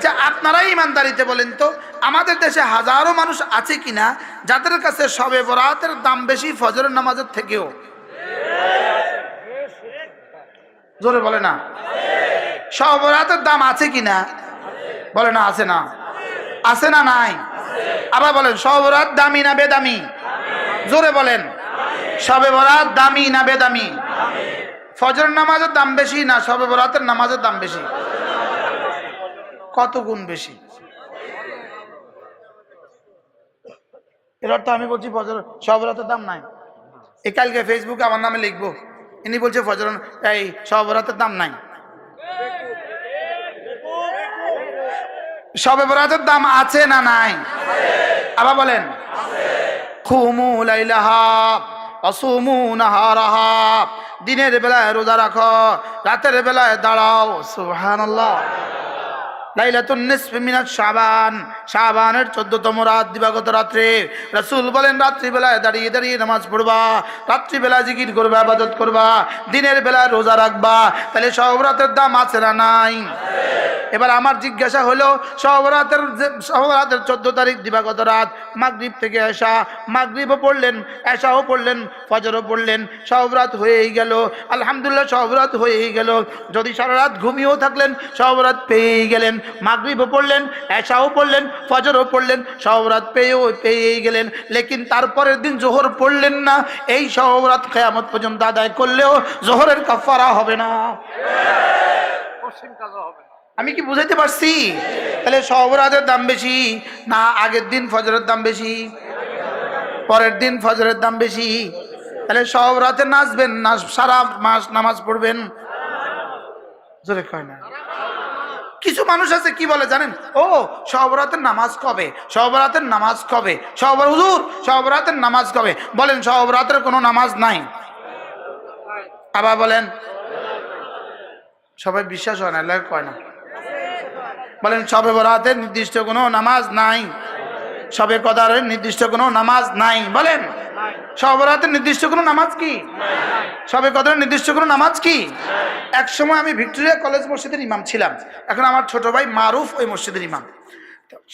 আচ্ছা আপনারাই ইমানদারিতে বলেন তো, আমাদের দেশে হাজারো মানুষ আছে কিনা, যাদের কাছে সবে বরাতের দাম বেশি ফজরের নামাজের থেকেও? জোরে বলে না? সবে বরাতের দাম আছে কিনা? বলে না, আছে না। আছে না নাই? আবার বলেন, সবে বরাত দামি না বেদামি? জোরে বলেন। সবে বরাত দামি না বেদামি? ফজর নামাজের দাম বেশি না সবে বরাতের নামাজের দাম বেশি? কত গুণ বেশি? এর অর্থ আমি বলছি ফজর সবে বরাতের দাম নাই। এই কালকে ফেসবুকে আমার নামে লিখব। ইনি বলছে ফজর এই সবে বরাতের দাম নাই। সবে বরাতের দাম আছে না নাই? আবার বলেন। দিনের বেলায় রোজা রাখো, রাতের বেলায় দাঁড়াও। সুবহানাল্লাহ। 14তম রাত, দিবাগত রাত্রে রাসূল বলেন, রাত্রিবেলায় দাঁড়িয়ে দাঁড়িয়ে নামাজ পড়বা জিকির করবা আবাদত করবা, দিনের বেলায় রোজা রাখবা, তাহলে সব রাতের দাম আছে না নাই? এবার আমার জিজ্ঞাসা হলো, সহবরাতের সহবরাতের চোদ্দ তারিখ দিবাগত রাত? মাগরিব থেকে আসা মাগরিবও পড়লেন, এশাও পড়লেন, ফজরও পড়লেন, সহবরাত হয়েই গেল। আলহামদুলিল্লাহ, সহবরাত হয়েই গেল। যদি সারা রাত ঘুমিয়েও থাকলেন, সহবরাত পেয়েই গেলেন। মাগরিবও পড়লেন, এশাও পড়লেন, ফজরও পড়লেন, সহবরাত পেয়েও, পেয়েই গেলেন। লেকিন তারপরের দিন জোহর পড়লেন না। এই সহবরাত খেয়ামত পর্যন্ত আদায় করলেও জোহরের কাফারা হবে না। আমি কি বুঝাইতে পারছি? তাহলে সহবরাতের দাম বেশি না আগের দিন ফজরের দাম বেশি? পরের দিন ফজরের দাম বেশি? তাহলে সহবরাতে নাচবেন না সারা মাস নামাজ পড়বেন? জোরে কয় না। কিছু মানুষ আছে, কি বলে জানেন? ও সহবরাতের নামাজ কবে? সহবরাতের নামাজ কবে? সহবর হুজুর সহবরাতের নামাজ কবে? বলেন, সহবরাতের কোনো নামাজ নাই। আবার বলেন, সবাই বিশ্বাস হয় না কয় না। বলেন, সবে বরাতের নির্দিষ্ট কোনো নামাজ নাই। সবে কদারের নির্দিষ্ট কোনো নামাজ নাই। বলেন, সবে বরাতের নির্দিষ্ট কোনো নামাজ কি? সবে কদারের নির্দিষ্ট কোনো নামাজ কি? এক সময় আমি ভিক্টোরিয়া কলেজ মসজিদের ইমাম ছিলাম। এখন আমার ছোট ভাই মারুফ ওই মসজিদের ইমাম।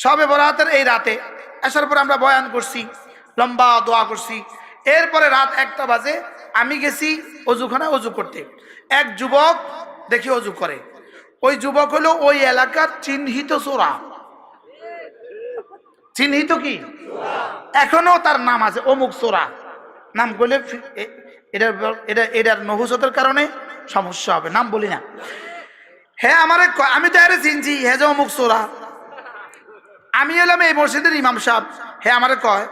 সবে বরাতের এই রাতে আসার পর আমরা বয়ান করছি, লম্বা দোয়া করছি। এরপরে রাত একটা বাজে, আমি গেছি অজুখানায় অজু করতে। এক যুবক দেখি অজু করে। ওই যুবক হলো ওই এলাকার চিহ্নিত চোরা চিহ্নিত কি? এখনও তার নাম আছে, অমুক চোরা নাম করলে ফি- এ- এটা এটা এটার নহুসতের কারণে সমস্যা হবে, নাম বলি না। হ্যাঁ আমার আমি তো আরে চিনছি হ্যাঁ যে অমুক চোরা আমি এলাম এই মসজিদের ইমাম সাহেব। হ্যাঁ আমারে কয়,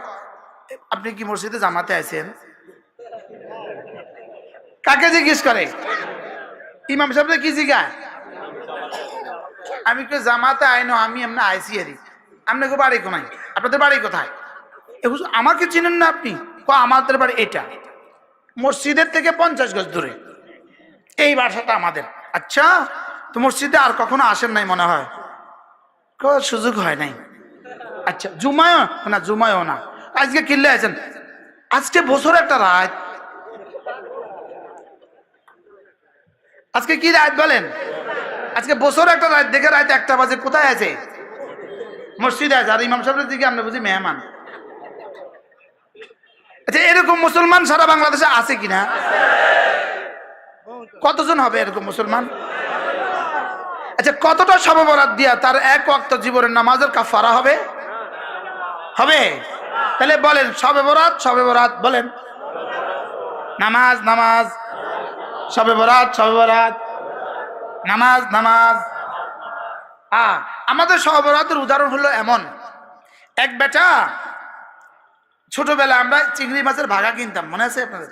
আপনি কি মসজিদে জামাতে আছেন? কাকে জিজ্ঞেস করে? ইমাম সাহেব কি জিজ্ঞায় আমি তো জামাতে আইনো, আমি এমনি আইসি আরি আপনাকে বাড়ি কোনায়? আপনাদের বাড়ি কোথায়? আমাকে চিনেন না আপনি? ক, আমাদের বাড়ি এটা। মসজিদের থেকে পঞ্চাশ গজ দূরে। এই বাসাটা আমাদের। আচ্ছা তো মসজিদে আর কখনো আসেন নাই মনে হয়? সুযোগ হয় নাই। আচ্ছা জুমায় না, জুমায়ও না। আজকে কিনলে আছেন? আজকে বছর একটা রাত। আজকে কি রাত বলেন? আজকে বছর একটা রাত, দেখে রাত একটা বাজে, কোথায় আছে? মসজিদে আছে, আর ইমাম সাহেবের দিকে আমরা বুঝি মেহমান। আচ্ছা এরকম মুসলমান সারা বাংলাদেশে আছে কিনা? কতজন হবে এরকম মুসলমান? আচ্ছা কতটা সববরাত দিয়া তার এক ওয়াক্ত জীবনের নামাজের কাফারা হবে? হবে? তাহলে বলেন সবে বরাত সবে বরাত বলেন। নামাজ নামাজ। সবে বরাত সবে বরাত নামাজ নামাজ। আ, আমাদের সহবরাতের উদাহরণ হলো এমন। এক বেটা ছোটবেলা আমরা চিংড়ি মাছের ভাগা কিনতাম, মনে আছে আপনাদের?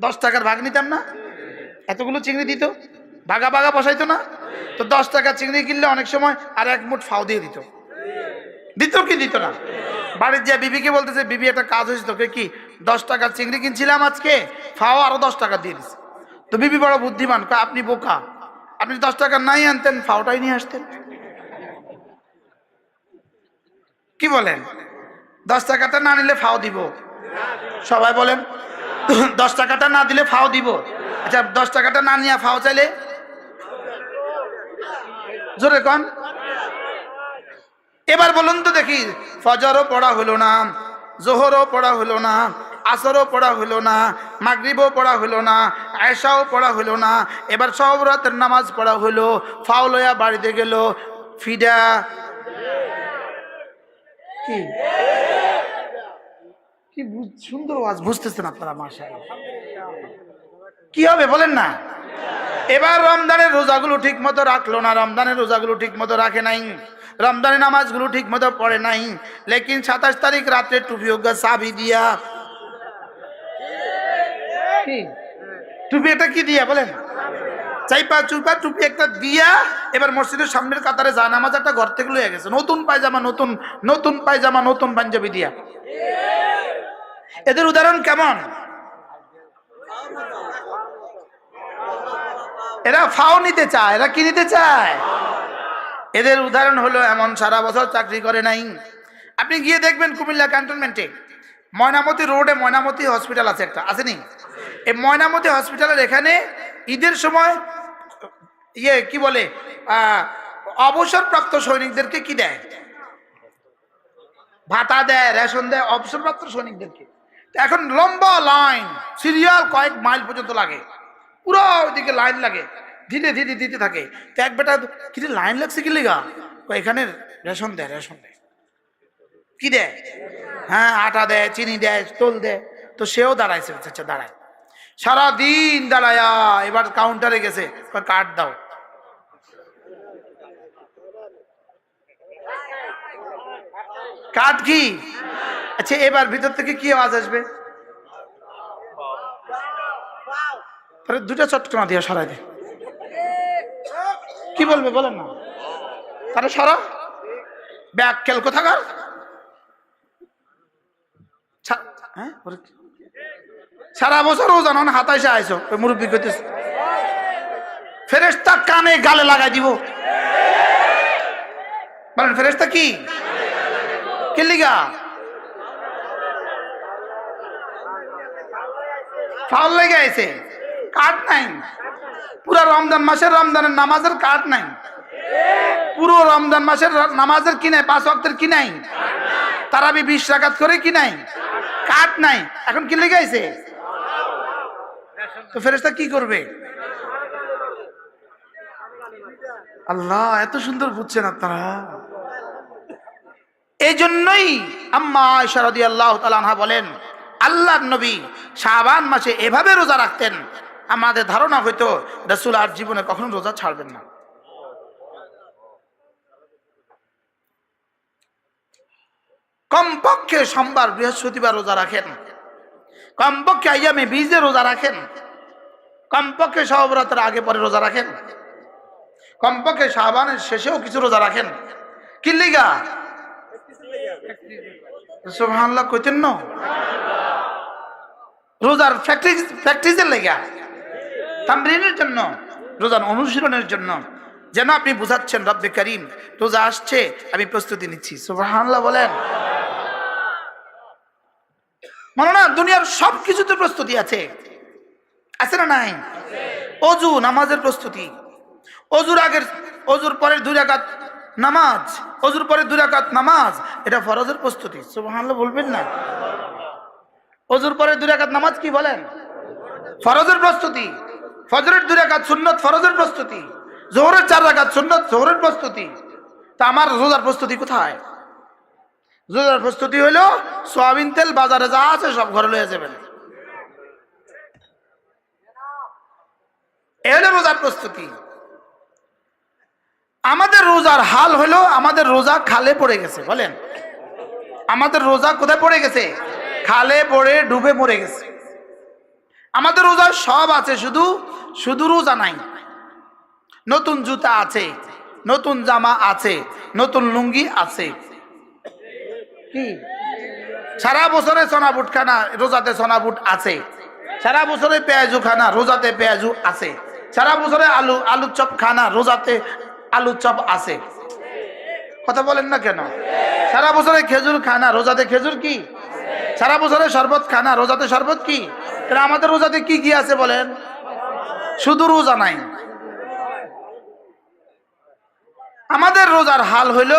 দশ টাকার ভাগ নিতাম না? এতগুলো চিংড়ি দিত? ভাগা ভাগা বসাইতো না? তো দশ টাকা চিংড়ি কিনলে অনেক সময় আর এক মুঠ ফাও দিয়ে দিত। দিত কি দিত না? বাড়ির যে বিবিকে বলতেছে, বিবি, একটা কাজ হয়েছে তোকে কি? দশ টাকার চিংড়ি কিনছিলাম আজকে, ফাও আরও দশ টাকা দিয়ে দিছে। তো বিবি বড় বুদ্ধিমান আপনি বোকা। আপনি দশ টাকা নাই আনতেন, ফাওটাই নিয়ে আসতেন। কি বলেন? দশ টাকাটা না নিলে ফাও দিব। সবাই বলেন, দশ টাকাটা না দিলে ফাও দিব। আচ্ছা দশ টাকাটা না নিয়ে ফাও চাইলে? জোরে কন। এবার বলুন তো দেখি, ফজরও পড়া হলো না, জোহরও পড়া হলো না। আসরও পড়া হলো না, মাগরিবও পড়া হলো না আয়সাও পড়া হলো না। এবার সব রাতের নামাজ পড়া হলো, ফাউল হইয়া বাড়িতে গেল। ফিডা কি? কি সুন্দর আওয়াজ বুঝতেছেন আপনারা মাসায় কি হবে বলেন না? এবার রমজানের রোজাগুলো ঠিক মতো রাখল না, রমজানের রোজাগুলো ঠিক মতো রাখে নাই, রমজানের নামাজগুলো ঠিক মতো পড়ে নাই। লেকিন সাতাশ তারিখ রাত্রে টুপি হোক চাবি দিয়া? টুপি এটা কি দিয়া, বলেন। চাইপা চুপা টুপি একটা দিয়া এবার মসজিদের সামনের কাতারে যা নামাজ একটা ঘর থেকে লয়ে গেছে। নতুন পায়জামা, নতুন নতুন পায়জামা, নতুন পাঞ্জাবি দিয়া। এদের উদাহরণ কেমন? এরা ফাও নিতে চায়, এরা কি নিতে চায়? এদের উদাহরণ হলো, এমন সারা বছর চাকরি করে নাই। আপনি গিয়ে দেখবেন কুমিল্লা ক্যান্টনমেন্টে ময়নামতি রোডে ময়নামতি হসপিটাল আছে একটা আছে নি এই ময়নামতি হসপিটালের এখানে ঈদের সময় ইয়ে কি বলে অবসরপ্রাপ্ত সৈনিকদেরকে কি দেয়? ভাতা দেয় রেশন দেয় অবসরপ্রাপ্ত সৈনিকদেরকে। এখন লম্বা লাইন সিরিয়াল কয়েক মাইল পর্যন্ত লাগে। পুরো ওইদিকে লাইন লাগে ধীরে ধীরে দিতে থাকে। তো এক বেটা কি রে, লাইন লাগছে কি লেগা? এখানে রেশন দেয় রেশন দেয়। কি দেয়? হ্যাঁ আটা দেয় চিনি দেয় তোল দেয়। তো সেও দাঁড়াইছে আচ্ছা দাঁড়ায়। সারা দিন দাঁড়ায়া, এবার কাউন্টারে গেছে। কার্ড দাও। কাঠ কি? আচ্ছা এবার ভিতর থেকে কি আওয়াজ আসবে? দুটা চটকনা দিয়ে সরাই দে। কি বলবে, বলেন না। তারা সরা। ব্যাগ খেল, কোথাকার? হ্যাঁ? সারা বছর ও জানো হাতাইসে আইসো মুরব্বী করতেছে ফেরেস্তা কানে গালে লাগাই দিব। বলেন ফেরেস্তা কি? কিল্লিগা ফাউল লেগে আছে কার্ড নাই। পুরো রমজান মাসের রমজানের নামাজের কার্ড নাই। পুরো রমজান মাসের নামাজের কি নাই? পাঁচ ওয়াক্তের কি নাই? তারাবি বিশ করে কি নাই? কার্ড নাই। এখন কি লেগে আছে তো ফেরেস্তা কি করবে? আল্লাহ, এত সুন্দর বুঝছেন আপনারা। এই জন্যই আম্মা আল্লাহ তালানহা বলেন, আল্লাহর নবী শাবান মাসে এভাবে রোজা রাখতেন। আমাদের ধারণা হয়তো রসুল আর জীবনে কখনো রোজা ছাড়বেন না। কমপক্ষে সোমবার, বৃহস্পতিবার রোজা রাখেন। কমপক্ষে আইয়ামে বীজে রোজা রাখেন। কমপক্ষে সহবরাতের আগে পরে রোজা রাখেন। কমপক্ষে শাহবানের শেষেও কিছু রোজা রাখেন। কিল্লিগা সুবহানাল্লাহ, কইতেন রোজার প্র্যাকটিস, প্র্যাকটিসের লেগা। তামরিনের জন্য, রোজার অনুশীলনের জন্য। যেন আপনি বুঝাচ্ছেন, রব্বে করিম, রোজা আসছে, আমি প্রস্তুতি নিচ্ছি। সুবহানাল্লাহ বলেন। মনে না দুনিয়ার সব কিছুতে প্রস্তুতি আছে। আছে না নাই? অজু, নামাজের প্রস্তুতি। অজুর আগের, অজুর পরের দুই রাকাত নামাজ। অজুর পরে দুই রাকাত নামাজ। এটা ফরজের প্রস্তুতি। সুবহানাল্লাহ, বলবেন না? অজুর পরে দুই রাকাত নামাজ কি বলেন? ফরজের প্রস্তুতি। ফজরের দুই রাকাত সুন্নত ফরজের প্রস্তুতি। জোহরের চার রাকাত সুন্নত জোহরের প্রস্তুতি। তা আমার রোজার প্রস্তুতি কোথায়? রোজার প্রস্তুতি হইল সোয়াবিন তেল বাজারে যা আছে সব ঘরে লয়ে যাবেন। এ হলো রোজার প্রস্তুতি। আমাদের রোজার হাল হলো, আমাদের রোজা খালে পড়ে গেছে, বলেন। আমাদের রোজা কোথায় পড়ে গেছে? খালে পড়ে, ডুবে মরে গেছে। আমাদের রোজা সব আছে, শুধু শুধু রোজা নাই। নতুন জুতা আছে, নতুন জামা আছে, নতুন লুঙ্গি আছে। কি? সারা বছরে সোনা বুট খানা রোজাতে সোনা বুট আছে। সারা বছরে পেঁয়াজু খানা রোজাতে পেঁয়াজু আছে। সারা বছরে আলু আলু চপ খানা, রোজাতে আলু চপ আছে। কথা বলেন না কেন? সারা বছরে খেজুর খানা, রোজাতে খেজুর কি? সারা বছরে শরবত খানা, রোজাতে শরবত কি? আমাদের রোজাতে কি কি আছে বলেন? শুধু রোজা নাই। আমাদের রোজার হাল হইল